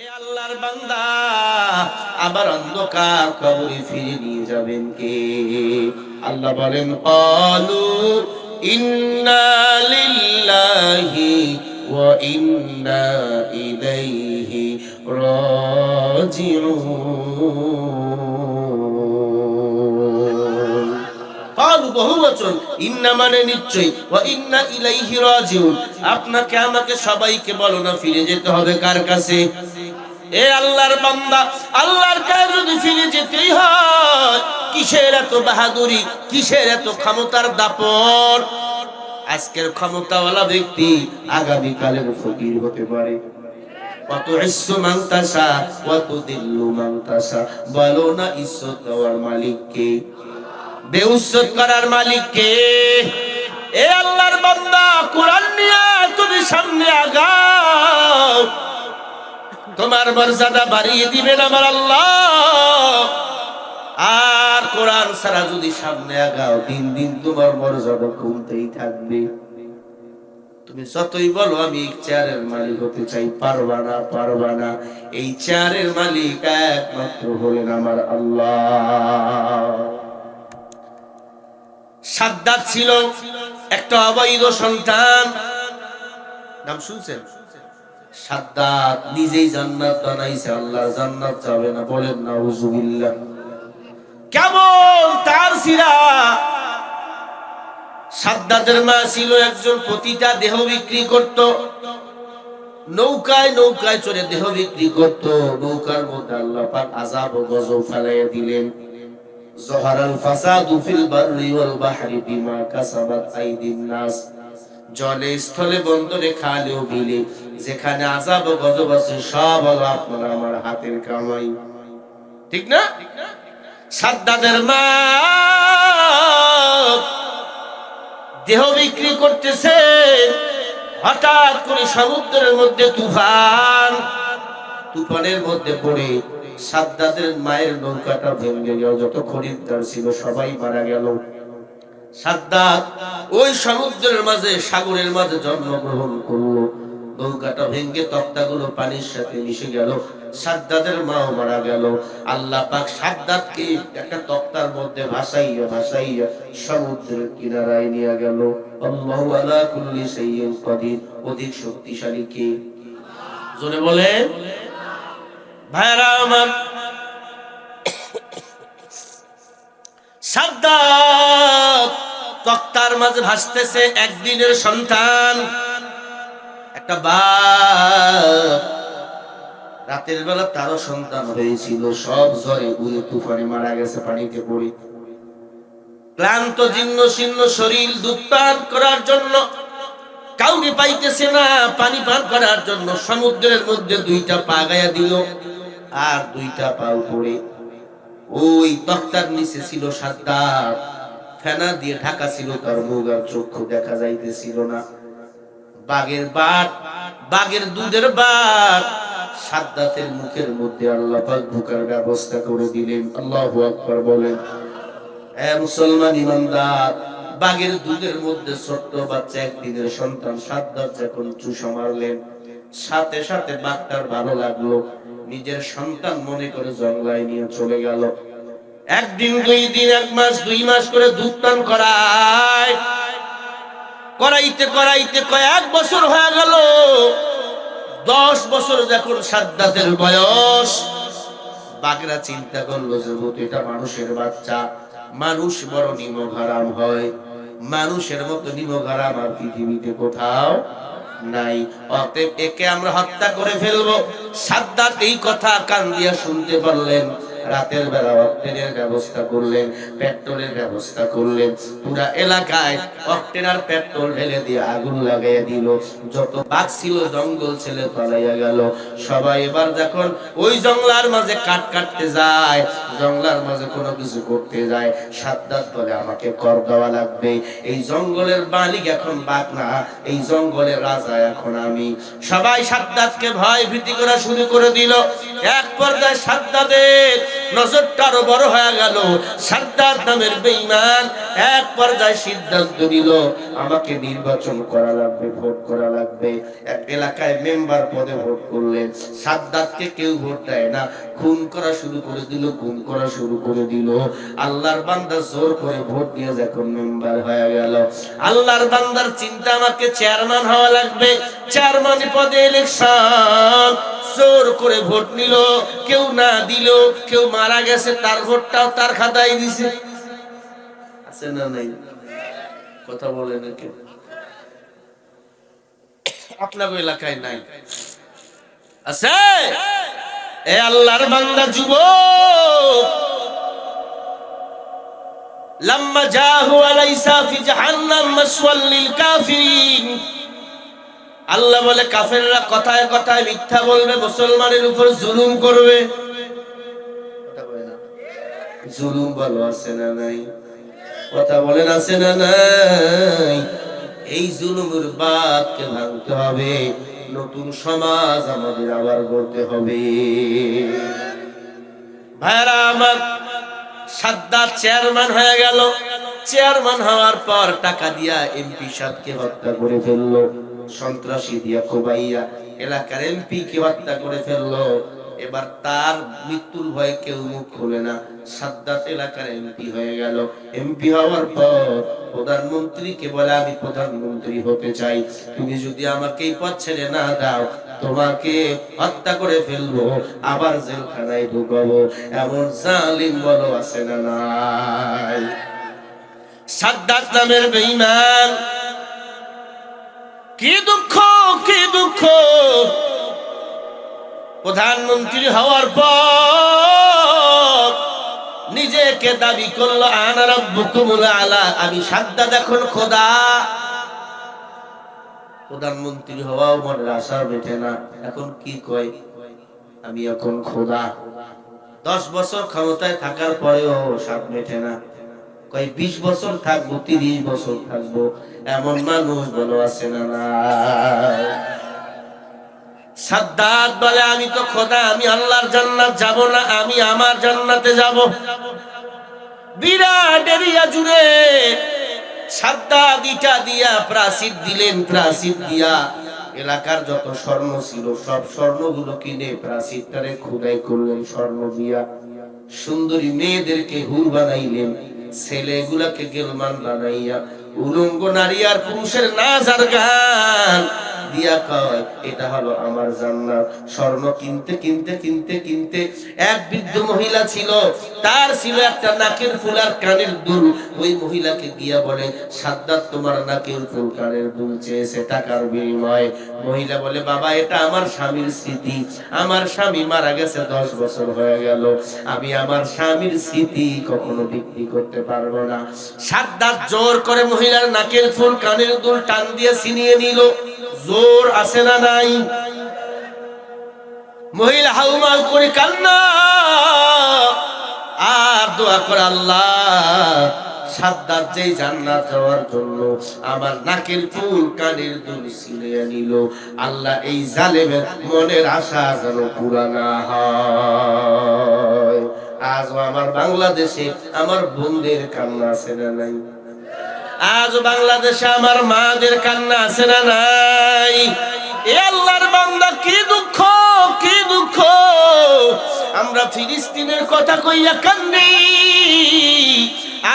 এ আল্লাহর বান্দা, আবার অন্ধকার কবরে ফিরে নিয়ে যাবেন কে? আল্লাহ বলেন অলু ইন্না লিল্লাহি ইন্না ইলাইহি রাজিউন। বহু বচন ইন্না মানে নিশ্চয়ই, ওয়া ইন্না ইলাইহি রাজিউন। আপনাকে, আমাকে সবাইকে বলো না, ফিরে যেতে হবে কার কাছে? এ আল্লাহর বান্দা, আল্লাহর কাছে যদি ফিরে যেতেই হয়, কিসের এত বাহাদুরি, কিসের এত ক্ষমতার আজকের ক্ষমতাওয়ালা ব্যক্তি ফকির হতে পারে। মালিককে। বেউজ্জত করার মালিক কে? এ আল্লাহর বান্দা, কোরআন নিয়ে তুমি সামনে আগাও। তোমার মর্যাদা বাড়িয়ে দিবেন আমার আল্লাহ। আর কোরআন ছাড়া যদি সামনে আগাও, দিন দিন তোমার মর্যাদা কমতেই থাকবে। তুমি যতই বলো, আমি চেয়ারের মালিক হতে চাই। পারবা না পারবা না। এই চেয়ারের মালিক একমাত্র হলেন আমার আল্লাহ। সাদ্দাত ছিল একটা অবৈধ সন্তান। নাম শুনছেন? সাদ্দাত নিজেই জান্নাত বানাইছে আল্লাহ জান্নাত যাবে না, বলেন না উজুবিল্লাহ কেমন তার সিরা সাদ্দাতের মা ছিল একজন প্রতিটা দেহ বিক্রি করত। নৌকায় নৌকায় চড়ে দেহ বিক্রি করত। নৌকার মধ্যে আল্লাহ পাক আযাব ও গজব ফেলাইয়া দিলেন। জহারাল ফাসাদু ফিল বাররি ওয়াল বাহরি বিমা কাসাবাত আইদিন নাস। জলে স্থলে বন্দরে খালে ও বিলে, যেখানে আযাব গজব আছে, সব হলো আপনার আমার হাতের কামাই। ঠিক না? সাদ্দাদের মা দেহ বিক্রি করতেছে, হঠাৎ করে সমুদ্রের মধ্যে তুফান। তুফানের মধ্যে পড়ে সাদ্দাদের মায়ের নৌকাটা ভেঙে গেল, যত খরিদ্দার ছিল সবাই মারা গেল। সাদ্দাত ওই সমুদ্রের মাঝে, সাগরের মাঝে জন্মগ্রহণ করল। নৌকাটা ভেঙে তক্তাগুলো পানির সাথে মিশে গেল। সাদ্দাদের মাও মারা গেল। আল্লাহ পাক সাদ্দাতকে একটা তক্তার মধ্যে ভাসাইয়া ভাসাইয়া সমুদ্রের কিনারায় নিয়ে গেল। আল্লাহু আলা কুল্লি শাইইন কাদির। অধিক শক্তিশালী কে? জোরে বলেন। তক্তার মাঝে ভাসতেছে একদিনের সন্তান। একটা বাপ। রাতের বেলা তারও সন্তান হয়েছিল। সব উড়ে তুফানে মারা গেছে পানিতে পড়ে। ক্লান্ত, জীর্ণ, শীর্ণ শরীর দুধ পান করার জন্য কাউকে পাইতেছে না, পানি পান করার জন্য, সমুদ্রের মধ্যে দুইটা পা গায়া দিল। আর দুইটা পা উপরে ওই তক্তার নিচে ছিল সাদ্দার ফেনা দিয়ে ঢাকা ছিল তার মুখ আর চক্ষু দেখা যাইতেছিল না। বাগের বাট বাগের দুধের বাট সাদ্দাতের মুখের মধ্যে আল্লাহ পাক ঢুকার ব্যবস্থা করে দিলেন। আল্লাহু আকবার বলেন, এ মুসলমান ইমানদার বাগের দুধের মধ্যে ছোট্ট বাচ্চা একদিনের সন্তান সাদ্দাত যখন চুষা মারলেন সাথে সাথে বাঘটার ভালো লাগল। নিজের সন্তান মনে করে জঙ্গলায় নিয়ে চলে গেল। একদিন, দুই দিন, এক মাস, দুই মাস করে দুধ পান করায়। করাইতে করাইতে কয়েক বছর হয়ে গেল। দশ বছর যখন সাদ্দাতের বয়স বাগরা চিন্তা করল যে এটা মানুষের বাচ্চা। মানুষ বড় নিমক হারাম হয়। মানুষের মতো নিমক হারাম আর পৃথিবীতে কোথাও নাই। অতএব একে আমরা হত্যা করে ফেলব। সাদ্দাত এই কথা কান দিয়া শুনতে পারলেন। রাতের বেলা অক্টেনের ব্যবস্থা করলেন, পেট্রোলের ব্যবস্থা করলেন। পুরা এলাকায় অক্টেন আর পেট্রোল ঢেলে দিয়ে আগুন লাগাইয়া দিল। যত বাঘ ছিল, জঙ্গল ছেলে পালাইয়া গেল। সবাই এবার যখন ওই জঙ্গলার মাঝে কাট কাটতে যায়, জঙ্গলার মাঝে কোনো কিছু করতে যায়, সাদ্দাত বলে, আমাকে কর দেওয়া লাগবে। এই জঙ্গলের মালিক এখন বাঘ না, এই জঙ্গলের রাজা এখন আমি। সবাই সাদ্দাতকে ভয় ভীতি করা শুরু করে দিল। এক পর্যায়ে সাদ্দাতের নজরটা আরও বড় হয়ে গেল। সাদ্দাত নামের বেঈমান এক পর্যায়ে সিদ্ধান্ত নিল, আমাকে নির্বাচন করা লাগবে, ভোট করা লাগবে। এক এলাকায় মেম্বার পদে ভোট করলেন। সাদ্দাতকে কেউ ভোট দেয় না। খুন করা শুরু করে দিল, খুন করা শুরু করে দিল। আল্লাহর বান্দা জোর করে ভোট দিয়ে যখন মেম্বার হয়ে গেল, আল্লাহর বান্দার চিন্তা আমাকে চেয়ারম্যান হওয়া লাগবে। চেয়ারম্যান পদে ইলেকশন, জোর করে ভোট নিল। কেউ না দিল কেউ মারা গেছে তার ভোটটাও তার খাতায় দিছে আছে না নাই কথা বলে না কেউ আপনার এলাকায় নাই আছে এ আল্লাহর বান্দা যুবক لما جاءه وليس في جهنم مسوى للكافرين আল্লাহ বলে, কাফেররা কথায় কথায় মিথ্যা বলবে, মুসলমানের উপর জুলুম করবে। জুলুম বলো, আছে না নাই? কথা বলেন, আছে না নাই? এই জুলুমের বাদকে ভাঙতে হবে। নতুন সমাজ আমাদের আবার গড়তে হবে। ভাইরা আমার সাদ্দার চেয়ারম্যান হয়ে গেল। চেয়ারম্যান হওয়ার পর টাকা দিয়া এমপি সাদকে হত্যা করে ফেলল। সন্ত্রাসী দিয়া কোবাইয়া এলাকার এমপি কে হত্যা করে ফেলল। এবার তার মৃত্যুর ভয়ে কেউ মুখ খুলে না। সাদ্দাত এলাকার এমপি হয়ে গেল। এমপি হওয়ার পর প্রধানমন্ত্রীকে বলে, আমি প্রধানমন্ত্রী হতে চাই। তুমি যদি আমাকে এই পথ ছেড়ে না দাও, তোমাকে হত্যা করে ফেলব। আবার জেলখানায় ঢুকাবো। এমন জালিম বলো আছে না নাই? সাদ্দাত নামের বেঈমান কি দুঃখ কি দুঃখ? প্রধানমন্ত্রী হওয়ার পর নিজেকে দাবি করল আনারব্বুকুমুল আলা। আমি সাদ্দাত এখন খোদা। প্রধানমন্ত্রী হওয়াও মনের আশা বেঠে না। এখন কি কয়? আমি এখন খোদা। দশ বছর ক্ষমতায় থাকার পরেও সাপ মেটে না। কয়, বিশ বছর থাকব, তিরিশ বছর থাকব, এমন মানুষ বলো আছে না সাদ্দাত বলে, আমি তো খোদা, আমি আল্লাহর জান্নাত যাব না, আমি আমার জান্নাতে যাব। বিরাট এরিয়া জুড়ে সাদ্দাত ইটা দিয়া দিলেন দিয়া। এলাকার যত স্বর্ণ ছিল, সব স্বর্ণগুলো কিনে প্রাচীরটারে খুদাই করলেন স্বর্ণ দিয়া। সুন্দরী মেয়েদেরকে হুর বানাইলেন। ছেলেগুলাকে গেলমান বানাইয়া উলঙ্গ নারী আর পুরুষের নাচ আর গান দিয়া কয়, এটা হলো আমার জান্নাত। স্বর্ণ কিনতে কিনতে কিনতে কিনতে এক বৃদ্ধ মহিলা ছিল। তার ছিল একটা নাকের ফুল আর কানের দুল। ওই মহিলাকে গিয়া বলে, সাদ্দাত, তোমার নাকের ফুল কানের দুল চেয়েছে টাকার বিনিময়ে। মহিলা বলে, বাবা, এটা আমার স্বামীর স্মৃতি। আমার স্বামী মারা গেছে দশ বছর হয়ে গেল। আমি আমার স্বামীর স্মৃতি কখনো বিক্রি করতে পারব না। সাদ্দাত জোর করে মহিলার নাকের ফুল, কানের দুল টান দিয়ে ছিনিয়ে নিল। জোর আছে না নাই? মহিলা হাউমাউ করে কান্না। আর দোয়া করে আল্লাহ আমার এই মনের আশা যেন আজও আমার বাংলাদেশে আমার বোনদের কান্না আছে না নাই? আজ বাংলাদেশে আমার মাদের কান্না আছে না নাই? এ আল্লাহর বান্দা, কি দুঃখ কি দুঃখ? আমরা ফিলিস্তিনের কথা কইয়া কান্দি।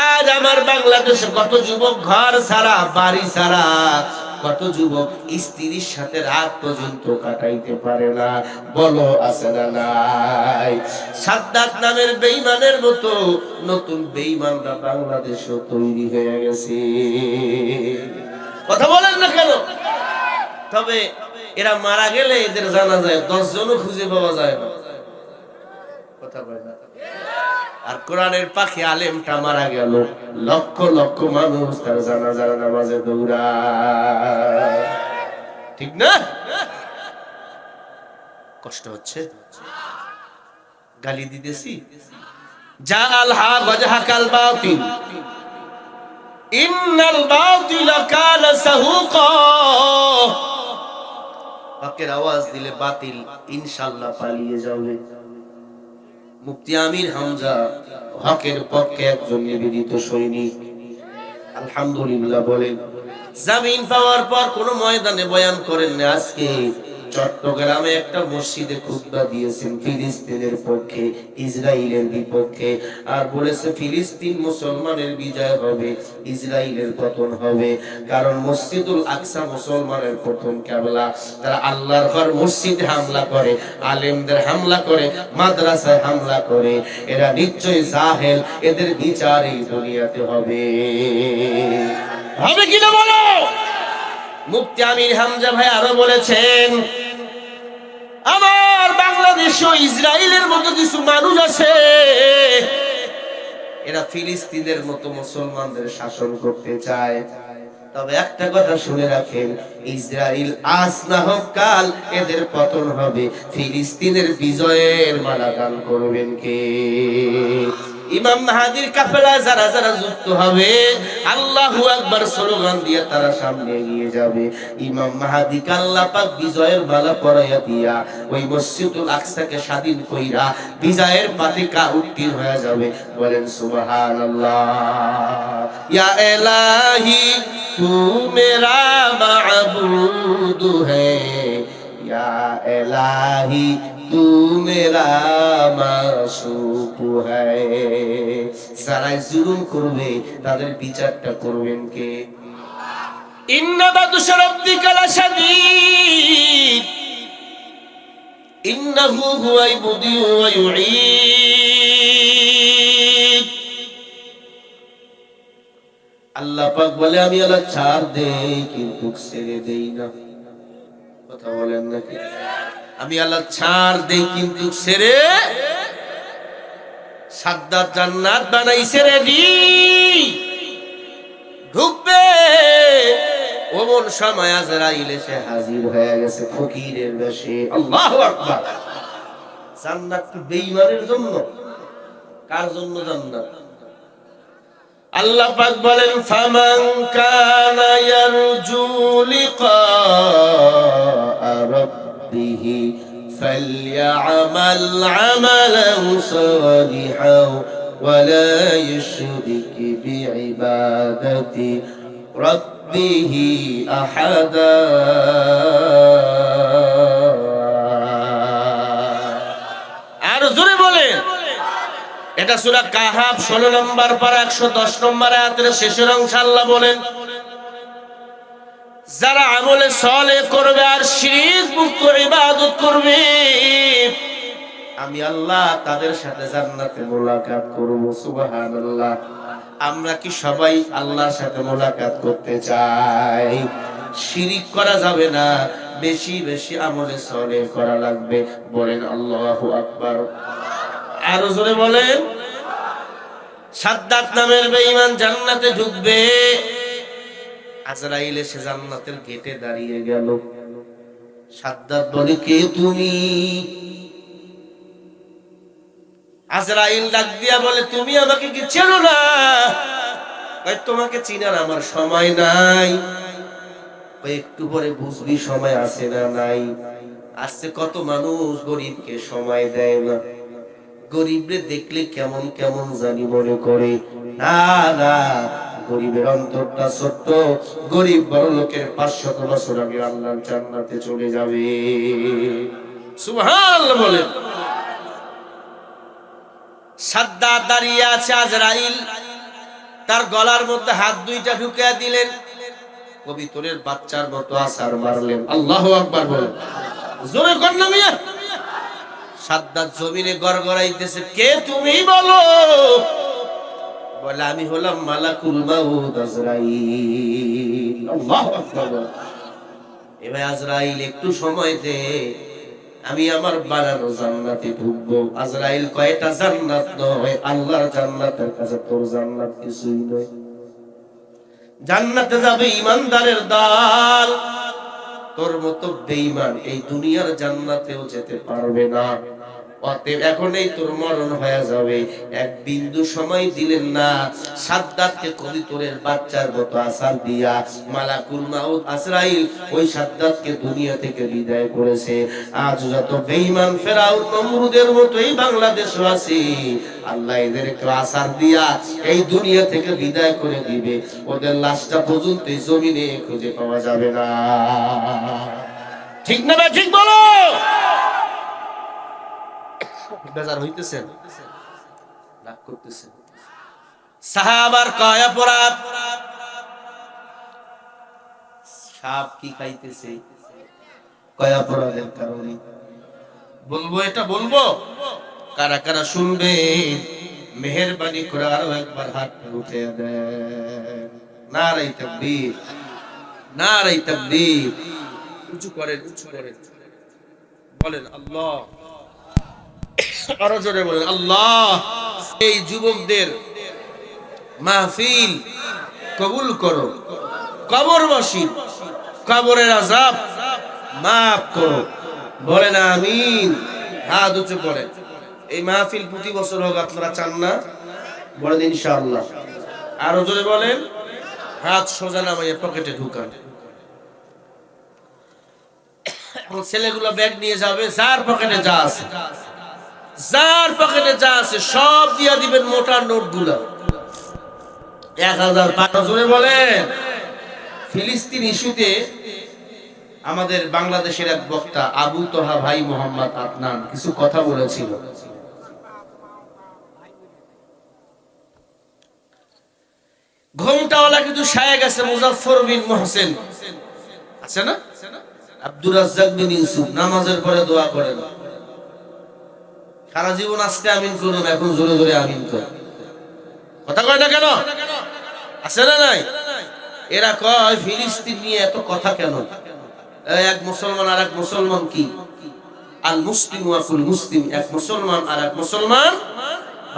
আজ আমার বাংলাদেশে কত যুবক ঘর ছাড়া, বাড়ি ছাড়া কত যুবক স্ত্রীর সাথে রাত পর্যন্ত কাটাইতে পারে না? বলো, আছে না নাই? সাদ্দাত নামের বেইমানের মতো নতুন বেইমানরা বাংলাদেশও তৈরি হয়ে গেছে। কথা বলেন না কেন? তবে এরা মারা গেলে এদের জানা যায় দশ জনও খুঁজে পাওয়া যায় না। কথা বলে না। আর কোরআনের পাখি আলেমটা মারা গেল। লক্ষ লক্ষ মানুষ তার জানাজার নামাজে দৌড়া ঠিক না? কষ্ট হচ্ছে? গালি দিতেছি? যা গজহা ইন্নাল বাকের আওয়াজ দিলে বাতিল ইনশাআল্লাহ পালিয়ে যাবে। মুফতি আমির হামজা হকের পক্ষে একজন নিবেদিত সৈনিক। আলহামদুলিল্লাহ বলেন, জামিন পাওয়ার পর কোন ময়দানে বয়ান করেন না আজকে। চট্টগ্রামে একটা মসজিদে খুতবা দিয়েছেন ফিলিস্তিনের পক্ষে ইসরায়েলের বিপক্ষে। আর বলেছে, ফিলিস্তিন মুসলমানের বিজয় হবে ইসরায়েলের পতন হবে। কারণ মসজিদুল আকসা মুসলমানের প্রথম কেবলা। তারা আল্লাহর ঘর মসজিদে হামলা করে, আলেমদের হামলা করে, মাদ্রাসায় হামলা করে। এরা নিশ্চয়ই জাহেল, এদের বিচার এই দুনিয়াতে হবে। হবে কিনা বলো? মুফতি আমির হামজা ভাই আরও বলেছেন, আমার বাংলাদেশ ও ইসরায়েলের মতো কিছু মানুষ আছে, এরা ফিলিস্তিনের মতো মুসলমানদের শাসন করতে চায়। তবে একটা কথা শুনে রাখেন, ইসরায়েল আজ না হোক কাল এদের পতন হবে। ফিলিস্তিনের বিজয়ের মালা গান করবেন কে? ইমাম মাহাদির কাফেলায় যারা যারা যুক্ত হবে, আল্লাহু আকবার স্লোগান দিয়ে তারা সামনে এগিয়ে যাবে। ইমাম মাহাদি আল্লাহ পাক বিজয়ের বালা পরাইয়া দিয়া ওই মসজিদুল আকসাকে স্বাধীন কইরা বিজয়ের পাতিকা উত্তীর্ণ হয়ে যাবে। বলেন, সুবহানাল্লাহ। ইয়া এলাহি, তু মেরা মাবুদ হে। ইয়া এলাহি तू मेरा माशूक है যারা জুলুম করবে তাদের বিচারটা করবেন কে? ইন্নাবাদু আল্লাহ পাক বলে আমি আল্লাহ ছাড় দেই কিন্তু ছেড়ে দেই না। কথা বলেন নাকি? আমি আল্লাহ ছাড় দেই, কিন্তু ছেড়ে সাদ্দাত জান্নাত বানাইছে রেডি। ঢুকবে। ওমন সময় আজরাইল এসে হাজির হয়ে গেছে ফকিরের বেশে। আল্লাহু আকবার। জান্নাত কি বেঈমানের জন্য? কার জন্য জান্নাত? আল্লাহ পাক বলেন, ফামান কানা ইয়ারজু লিকা রাব্বিহ فليعمل عملا صالحا ولا يشرك بعبادة ربه أحدا আর জোরে বলেন এটা সুরা কাহাব ষোলো নম্বর পারা একশো দশ নম্বর আয়াতের শেষের অংশ আল্লাহ বলেন যারা আমলে সলে করবে আর শিরিক মুক্ত ইবাদত করবে, আমি আল্লাহ তাদের সাথে জান্নাতে মোলাকাত করব, সুবহানাল্লাহ। আমরা কি সবাই আল্লাহর সাথে মোলাকাত করতে চাই? শিরিক করা যাবে না, বেশি বেশি আমলে সলে করা লাগবে, বলেন আল্লাহু আকবার। আরও জোরে বলেন, সাদ্দাত নামের বেঈমান জান্নাতে ঢুকবে। আজরাইল এসে জান্নাতের গেটে দাঁড়িয়ে গেল। সাদ্দাত বলে, কে তুমি? আজরাইল ডাক দিয়া বলে, তুমি আমাকে কি চেনো না? তোমাকে চিনার আমার সময় নাই। একটু পরে বুঝবি সময় আছে না নাই। আজকে কত মানুষ গরিবকে সময় দেয় না। গরিবরে দেখলে কেমন কেমন জানি মনে করে। না না। অন্তরটা ছোট্ট, গরিব বড় লোকের পাঁচশত বছর আগে জান্নাতে চলে যাবে। সুবহানাল্লাহ বলেন সাদ্দাত দাঁড়িয়ে আছে আজরাইল। তার গলার মধ্যে হাত দুইটা ঢুকিয়ে দিলেন। কবিতরের বাচ্চার মতো আসার মারলেন। আল্লাহু আকবার বলেন জোরে কন্যা মিয়া। সাদ্দাত জমিনে গড়গড়াইতেছে, কে তুমি বলো? বলে, আমি হলাম মালাকুল মাউত আজরাইল। এবার আজরাইল একটু সময় দে আমি আমার বানানো জান্নাতে ঢুকবো। আজরাইল কয়টা জান্নাত নয়? আল্লাহর জান্নাতের কাছে তোর জান্নাত কিছুই নয়। জান্নাতে যাবে ইমানদারের দল। তোর মতো বেঈমান এই দুনিয়ার জান্নাতেও যেতে পারবে না। অতএব এখনই তোর মরণ হয়ে যাবে। এক বিন্দু সময় দিলেন না, সাদ্দাতকে কবিতরের বাচ্চার মতো আসার দিয়া মালাকুল মাউদ আসরাইল ওই সাদ্দাতকে দুনিয়া থেকে বিদায় করেছে। আজ যত বেঈমান ফেরাউন, নমরুদের মতো এই বাংলাদেশও আছে। আল্লাহ এদেরকে আসার দিয়া এই দুনিয়া থেকে বিদায় করে দিবে। ওদের লাশটা পর্যন্ত জমিনে খুঁজে পাওয়া যাবে না। ঠিক না ঠিক বলো। বেজার হইতেছেন? রাগ করতেছেন। সাহাবার সাপ কি খাইতেছে? কারণে? বলব, এটা বলব? কারা কারা শুনবে? মেহরবানি করে আরও একবার হাত উঠে দেন। নারাই তাকবীর। নারাই উঁচু করেন উঁচু করেন। বলেন, আল্লাহ। আরও জোরে বলেন, আল্লাহ, এই যুবকদের মাহফিল কবুল করো, কবরবাসী, কবরের আজাব মাফ করো। বলেন আমিন, হাত উঁচু করে এই মাহফিল প্রতি বছর হোক, আপনারা চান না? বলেন ইনশাআল্লাহ। আরও জোরে বলেন, হাত সোজা নামাইয়ে পকেটে ঢুকান। ছেলেগুলো ব্যাগ নিয়ে যাবে, যার পকেটে যা আছে। যার পকেটে যা আছে সব দিয়া দিবেন মোটা নোটগুলা এক হাজার জনে বলেন। ফিলিস্তিন ইস্যুতে আমাদের বাংলাদেশের এক বক্তা আবু তোহা ভাই মোহাম্মদ আদনান কিছু কথা বলেছিল। ঘোমটাওয়ালা কিন্তু সায়া গেছে মুজাফর বিন মোহসেন। আছে না? আব্দুর রাজ্জাক বিন ইউসুফ, নামাজের পরে দোয়া করেন। সারা জীবন আজকে আমিন করুন, এখন জোরে জোরে আমিন করুন কথা কয় না কেন? আছে না নাই? এরা কয়, ফিলিস্তিন নিয়ে এত কথা কেন? এক মুসলমান আর এক মুসলমান কি? আল মুসলিম ওয়াকুল মুসলিম, এক মুসলমান আর এক মুসলমান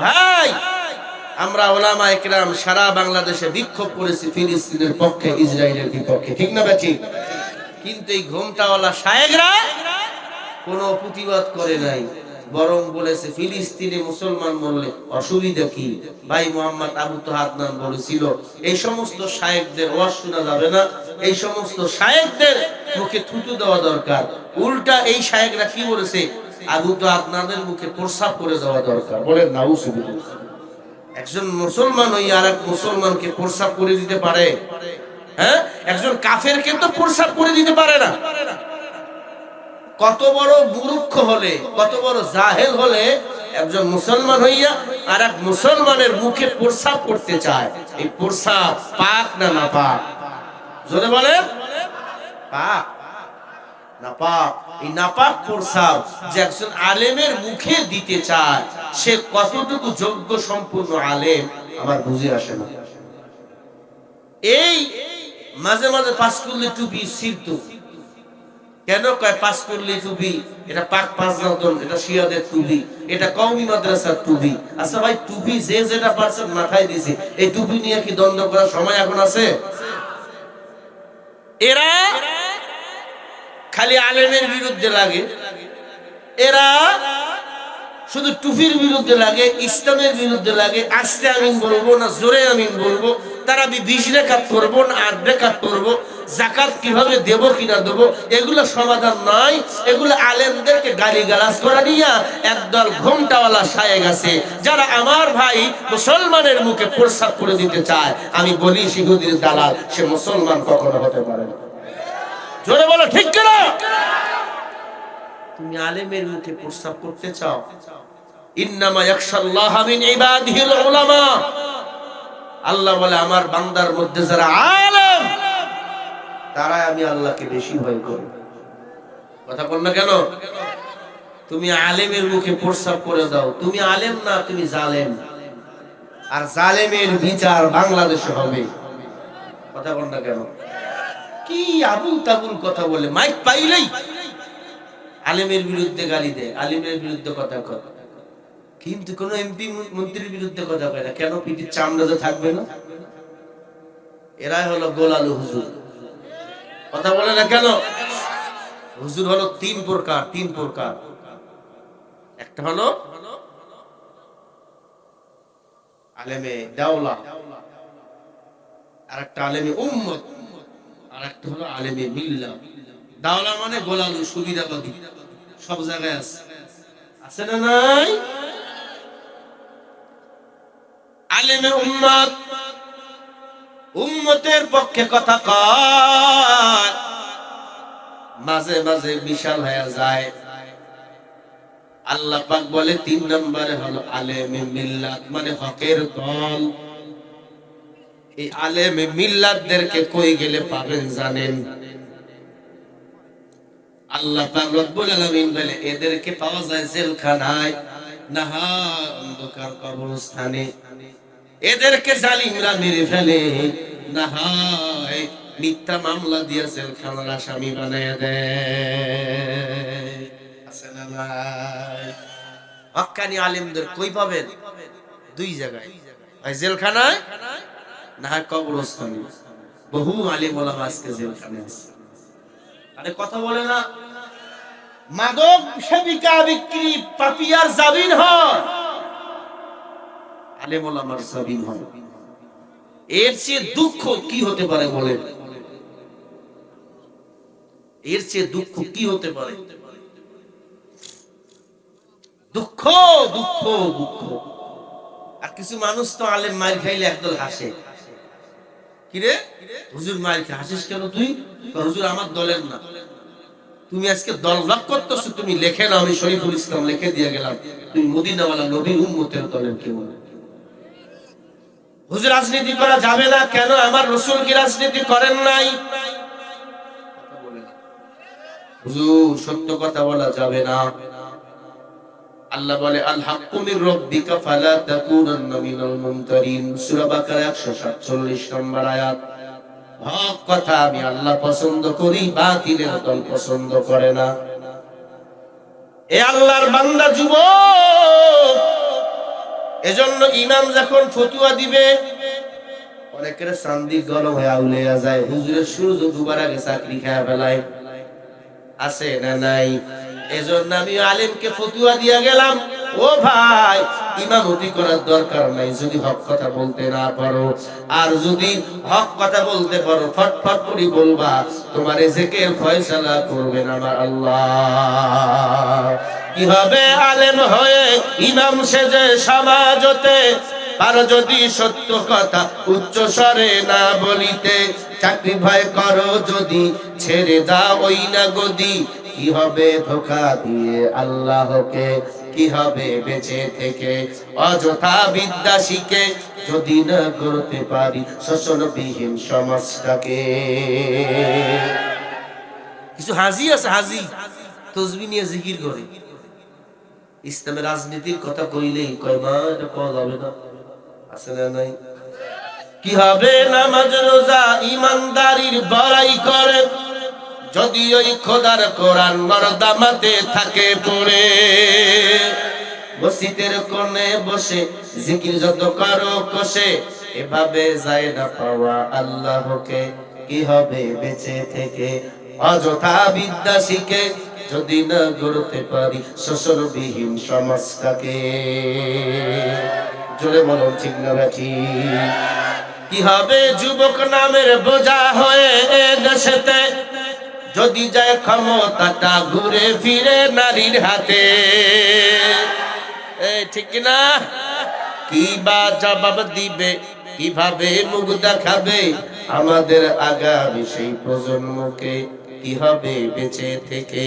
ভাই। আমরা ওলামা একরাম সারা বাংলাদেশে বিক্ষোভ করেছি ফিলিস্তিনের পক্ষে, ইসরায়েলের বিপক্ষে, ঠিক না ঠিক কিন্তু এই ঘোমটাওয়ালা শায়েকরা কোনো প্রতিবাদ করে নাই। বরং বলেছে, ফিলিস্তিনে মুসলমান বললে অসুবিধা কি? ভাই মোহাম্মদ আবু তোহাদনান বলেছিল, এই সমস্ত শায়েকদের ওয়াজ শোনা যাবে না। এই সমস্ত শায়েকদের মুখে থুতু দেওয়া দরকার। উল্টা এই শায়েকরা কি বলেছে? আবু তো তোহাদনানের মুখে প্রস্রাব করে দেওয়া দরকার। বলেন নাউসুবিল্লাহ একজন মুসলমান ওই আর এক মুসলমানকে প্রস্রাব করে দিতে পারে। হ্যাঁ? একজন কাফেরকে তো প্রস্রাব করে দিতে পারে না। কত বড় বুরুক্ষ হলে, কত বড় জাহেল হলে একজন মুসলমান হইয়া আর এক মুসলমানের মুখে প্রস্রাব করতে চায়। এই প্রস্রাব পাক না না পাক জোরে বলেন। পাক। নাপাক। আলেমের মুখে দিতে চায়, সে কতটুকু যোগ্য সম্পূর্ণ আলেম, আমার বুঝে আসে এই মাঝে মাঝে পাঁচ করলে টুপি সিদ্ধ কেন কয় পাঁচ করলে টুপি এটা পাক পাঁচ নতুন এটা শিয়াদের টুপি এটা কওমি মাদ্রাসার টুপি আচ্ছা ভাই টুপি যে যেটা পারছেন মাথায় দিছে। এই টুপি নিয়ে কি দ্বন্দ্ব করার সময় এখন আছে? এরা খালি আলেমের বিরুদ্ধে লাগে। এরা শুধু টুপির বিরুদ্ধে লাগে, ইসলামের বিরুদ্ধে লাগে। আস্তে আমিন বলব না, জোরে আমিন বলব। তারা আমি বিশ রেখাত করব না, আট রেখাত করব জাকাত কীভাবে দেব, কিনা দেবো, এগুলো সমাধান নয় এগুলো আলেমদেরকে গালি গালাজ করা নিয়ে একদল ঘোমটাওয়ালা সায়ে গেছে যারা আমার ভাই মুসলমানের মুখে প্রস্তাব করে দিতে চায়। আমি বলি, শিহুদির দালাল, সে মুসলমান কখনো হতে পারে জোরে বলো, ঠিক কিনা? তুমি আলেমের মুখে প্রস্তাব করতে চাও? ইন্নামা ইয়াখশাল্লাহ মিন ইবাদিহিল উলামা। আল্লাহ বলে, আমার বান্দার মধ্যে যারা আলেম, তারাই আমি আল্লাহকে বেশি ভয় করি। কথা বল না কেন? তুমি আলেমের মুখে প্রস্তাব করে দাও। তুমি আলেম না, তুমি জালেম। আর জালেমের বিচার বাংলাদেশে হবে। কথা বল না কেন? কি আবুল তাবুল কথা বলে? মাইক পাইলেই আলেমের বিরুদ্ধে গালি দেয়, আলেমের বিরুদ্ধে কথা কয়। কিন্তু কোন এমপি মন্ত্রীর বিরুদ্ধে কথা কয় না। কেন পিঠির চামড়া তো থাকবে না? এরাই হলো গোলালু হুজুর। কথা বলে না কেন? হুজুর হলো তিন প্রকার তিন প্রকার। একটা হলো আলেমে দাওলা আর একটা আলেমে উম্মত আর একটা হলো আলেমে মিল্লা। দাওলা মানে গোলালু সুবিধাবাদী সব জায়গায় আছে। আছে না নাই? আলেমে উম্মত। উম্মতের পক্ষে কথা কয়। মাঝে মাঝে বিশাল হয়ে যায়। আল্লাহ পাক বলে তিন নম্বরে হলো আলেমে মিল্লাত মানে হকের দল। এই আলেমে মিল্লাতদেরকে কই গেলে পাবেন জানেন? আল্লাহ পাক রব্বুল আলামিন বলে, এদেরকে পাওয়া যায় জেলখানায়। নাহা কবরস্থানে। এদেরকে জালিমরা মেরে ফেলে। না হয় মিথ্যা মামলা দিয়ে জেলখানার আসামি বানায় দেয়। আছে না নাই? হক্কানি আলিমদের কই পাবেন? দুই জায়গায়। জেলখানায়? না হয় কবরস্থানে। বহু আলিম আজকে জেলখানায় আছে। আরে কথা বলে না। মাদক সেবিকা বিক্রি পাপিয়ার জামিন হয়। আলেম ওলামার জামিন হয়। এর চেয়ে দুঃখ কি হতে পারে বলেন? এর চেয়ে দুঃখ কি হতে পারে? দুঃখ দুঃখ দুঃখ। আর কিছু মানুষ তো আলেম মার খাইলে একদল হাসে। কিরে হুজুর মার হাসিস কেন তুই? হুজুর আমার দলের না। তুমি আজকে দল ভাগ করতেছো, তুমি লেখে না আমি শরীফুল ইসলাম লিখে দিয়ে গেলাম। তুমি মদিনাওয়ালা নবীর উম্মতের দলের কেউ না। হুজুর, রাজনীতি করা যাবে না কেন? আমার রসুল কি রাজনীতি করেন নাই? হুজুর, সত্য কথা বলা যাবে না। আল্লাহ বলে আল হাক্কু মির রাব্বিকা ফালা তাকুনান্না মিনাল মুমতারিন সূরা বাকারা 147 নম্বর আয়াত। কথা আমি আল্লাহ পছন্দ করি, বাতিলের দল পছন্দ করে না। এ আল্লাহর বান্দা এজন্য ইমাম যখন ফতুয়া দিবে, অনেকের চান্দি গরম হয়ে আউলিয়া যায়। হুজুরের সূর্য ডুবার আগে চাকরি খায় ফেলায়। আছে না নাই? এজন্য আমি আলেমকে ফতুয়া দিয়া গেলাম। ও ভাই, ইমামতি করার দরকার নাই, যদি হক কথা বলতে না পারো। আর যদি হক কথা বলতে পারো, ফটফট করে বলবা, তোমার এজেকের ফয়সালা করবেন আমার আল্লাহ। কি হবে আলেম হয়ে ইমাম সেজে সমাজতে? পারো যদি সত্য কথা উচ্চ স্বরে না বলিতে, চাকরি ভয় করো যদি, ছেড়ে দাও ওই না গদি কি হবে ধোকা দিয়ে আল্লাহকে? কি হবে বেঁচে থেকে? অযথা বিদ্যা শিখে যদি না করতে পারি, শোষণবিহীন সমাজটাকে। কিছু হাজি আছে, হাজি। তসবি নিয়ে জিকির করে। ইসলামের রাজনীতির কথা কইলেই কয় এটা পাওয়া যাবে না। আছে না নাই? কি হবে? নামাজ, রোজা, ইমানদারির বড়াই করে। যদি ওই খোদার কোরআন মর্দামাতে থাকে পড়ে মসজিদের কোণে বসে জিকির যত করো কষে, এভাবে যায় না পাওয়া আল্লাহকে কি হবে বেঁচে থেকে? অযথা বিদ্যা শিখে যদি না গড়তে পারি শোষণবিহীন সমাজটাকে। জোরে বলো ঠিক না ব্যাঠি কি হবে যুবক নামের বোঝা হয়ে দেশেতে? যদি যায় ক্ষমতাটা ঘুরে ফিরে নারীর হাতে। ঠিক না? কি বা জবাব দিবে? কীভাবে মুখ দেখাবে? আমাদের আগামী সেই প্রজন্মকে কি হবে বেঁচে থেকে?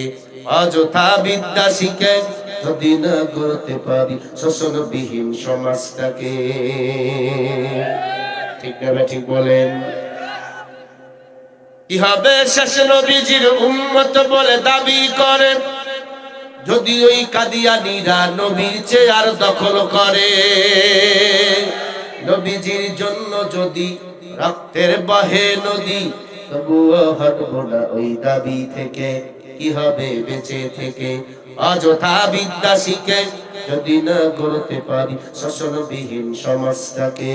অযথা বিদ্যা শিখে যদি না করতে পারি শোষণবিহীন সমাজটাকে। ঠিক না ঠিক বলেন? কি হবে শেষ নবীজির উম্মত বলে দাবি করেন। যদি ওই কাদিয়ানিরা নবীর চেয়ার দখল করে, নবীজির জন্য যদি রক্তের বহে নদী, তবুও হটবো না ওই দাবি থেকে কি হবে বেঁচে থেকে? অযথা বিদ্যা শিখে যদি না করতে পারি শোষণবিহীন সমাজটাকে।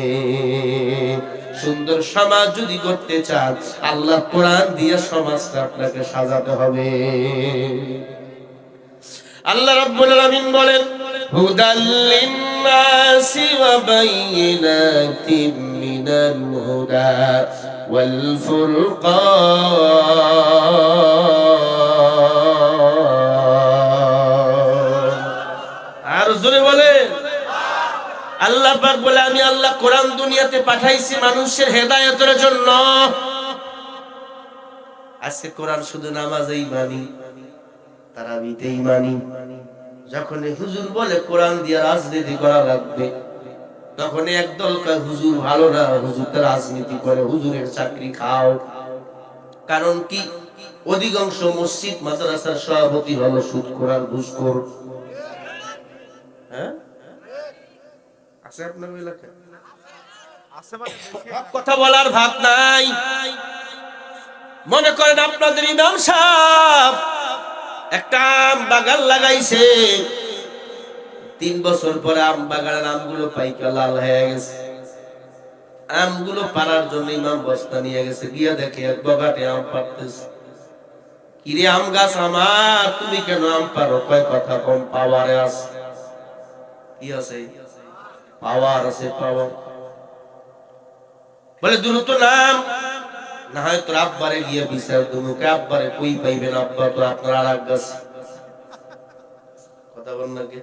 সুন্দর সমাজ যদি করতে চান, আল্লাহ কোরআন দিয়ে সমাজটা আপনাকে সাজাতে হবে। আল্লাহ রাব্বুল আলামিন বলেন, হুদাল লিন্নাসি ওয়া মিনাল হুদা ওয়াল ফুরকান। আল্লাহ পাক বলে, আমি আল্লাহ কোরআন দুনিয়াতে পাঠাইছি মানুষের হেদায়েতের জন্য। আজকে কোরআন শুধু নামাজেই মানি, তারাবিতেই মানি। যখন হুজুর বলে, কোরআন দিয়ে রাজনীতি করা লাগবে। তখন একদল কয়, হুজুর ভালো না, হুজুর তো রাজনীতি করে, হুজুরের চাকরি খাও। কারণ কি? অধিকাংশ মসজিদ, মাদ্রাসার সভাপতি হলো সুদ করার ঘুষখোর হ্যাঁ? আছে আপনার এলাকায়? কথা বলার ভাত নাই। মনে করেন আপনাদের ইমাম সাহেব একটা আম বাগান লাগাইছে। তিন বছর পরে আম বাগানের আমগুলো পাইকা লাল হয়ে গেছে। আমগুলো পারার জন্য ইমাম বস্তা নিয়ে গেছে। গিয়া দেখে এক বগাটে আম পারতেছে কিরে আম গাছ আমার তুমি কেন আম পারো কয় কথা কম পাওয়ারে আছে। কি আছে? পাওয়ার আছে, পাওয়ার। বলে দ্রুত নাম। না হয় তোর আব্বারে গিয়ে বিচার দুমুকে আব্বারে কই পাইবেন? আব্বা তো আপনার আর এক গাছ। কথা বল না কে?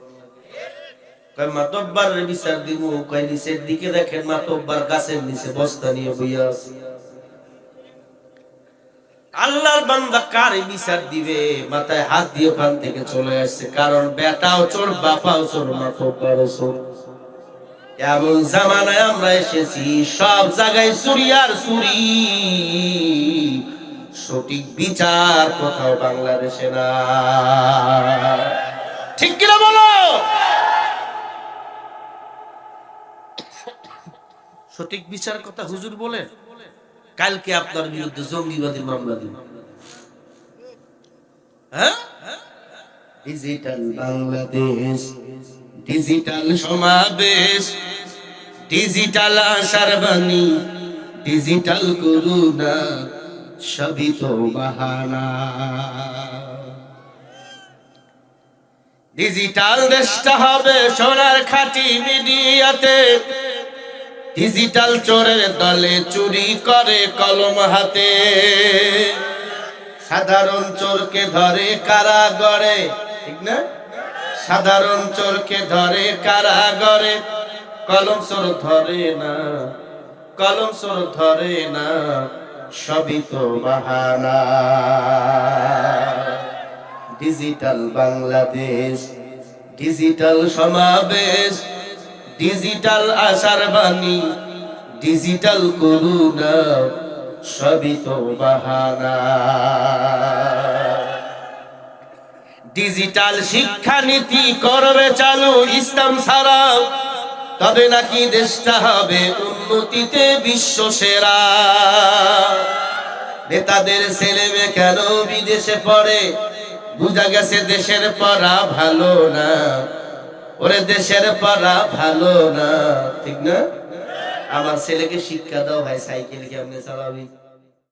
কয় মাতব্বার বিচার দিব কয়, নিচের দিকে দেখেন মাতব্বার গাছের নিচে বস্তা নিয়ে বইয়া আছে। আল্লাহর বান্দা কারে বিচার দিবে? মাথায় হাত দিয়ে ওখান থেকে চলে আসছে। কারণ বেটাও চোর, বাপাও চোর মাতব্বারও চোর। এমন জামানায় আমরা এসেছি, সব জায়গায় চুরি আর চুরি। সঠিক বিচার কোথাও বাংলাদেশে না ঠিক কিনা বলো? সঠিক বিচার কথা হুজুর বলে কালকে আপনার বিরুদ্ধে জঙ্গিবাদী মামলা দিব। হ্যাঁ? ডিজিটাল বাংলাদেশ। ডিজিটাল সমাবেশ ডিজিটাল আশার বাণী ডিজিটাল করুণা, সবই তো বাহানা। ডিজিটাল দেশটা হবে সোনার খাঁটি মিডিয়াতে ডিজিটাল চোরের দলে চুরি করে কলম হাতে। সাধারণ চোরকে ধরে কারাগরে, ঠিক না? সাধারণ চোরকে ধরে কারাগরে। কলম চোর ধরে না, কলম চোর ধরে না, সবই তো বাহানা। ডিজিটাল বাংলাদেশ, ডিজিটাল সমাবেশ, ডিজিটাল আশার বাণী, ডিজিটাল করুণা, সবই তো বাহানা। ডিজিটাল শিক্ষানীতি করবে চালু ইসলাম ছাড়া। তবে নাকি দেশটা হবে উন্নতিতে বিশ্ব সেরা। নেতাদের ছেলে মেয়ে কেন বিদেশে পড়ে? বুঝা গেছে দেশের পড়া ভালো না। ওরে দেশের পড়া ভালো না। ঠিক না? আমার ছেলেকে শিক্ষা দাও ভাই, সাইকেল কেমনে চালাবি